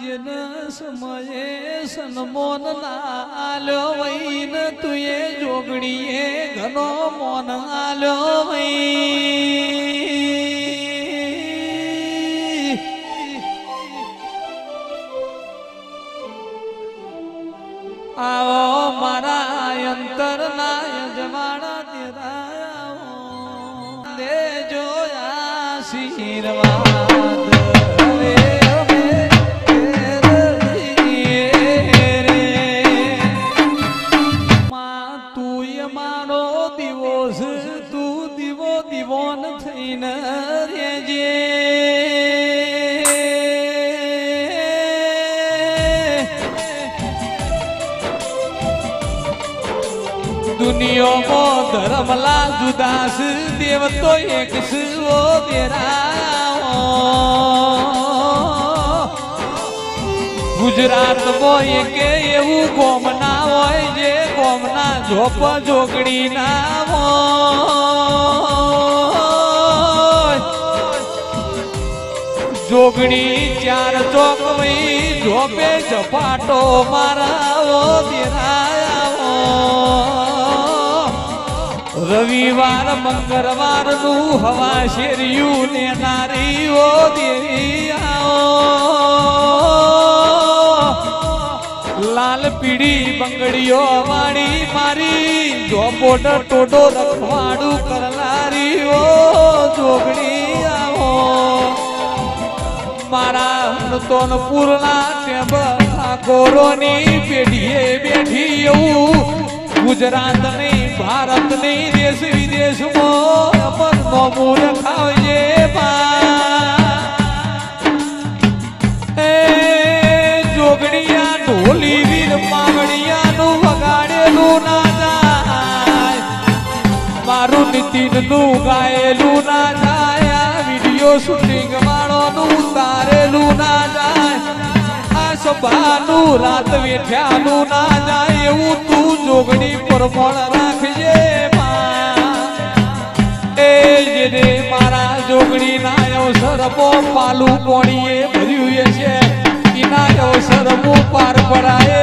આજન સમયે સનમોન આલ્યો વૈન તુએ જોગડીએ ઘનો મોન આલ્યો વૈ. આવો મારા અંતરના યજમાના તેરા દેજો આશીર્વાદ દીવોન થઈને રેજે દુનિયામાં ધર્મલા જુદાસ દેવ તો એક શિવો ગુજરાત ગુજરાતમાં એક એવું કોમના હોય જે ગોમના ઝોપ જોગડી ના જોગણી ચાર ચોક ઝોપે ઝપાટો મારાવો દેરાવો રવિવાર મંગળવારનું હવા શેરિયું ને નારીઓ દેવી લાલ પીડી બંગડીઓ વાળી મારી, ઝોપોટ ટોટો રખવાડું કરનારીઓ. જોગણી હનતોન પૂર્ણા ટેબ ઠાકોરોની પેઢીએ બેઠી એવું. ગુજરાત નહીં ભારત નહીં દેશ વિદેશમાં એ જોગણિયા ઢોલી વીર માવડિયાનું વગાડેલું ના મારું નીતિન ગાયેલું ના જાય. વીડિયો શૂટિંગ વાળોનું ઉતારેલું ના જાય રાત વેઠ્યાનું ના જાય એવું તું જોગણી પરમણ રાખજે. એ જેને મારા જોગણી ના અવસર પાલું પોણીએ ભર્યું છે એના અવસર પાર પડાય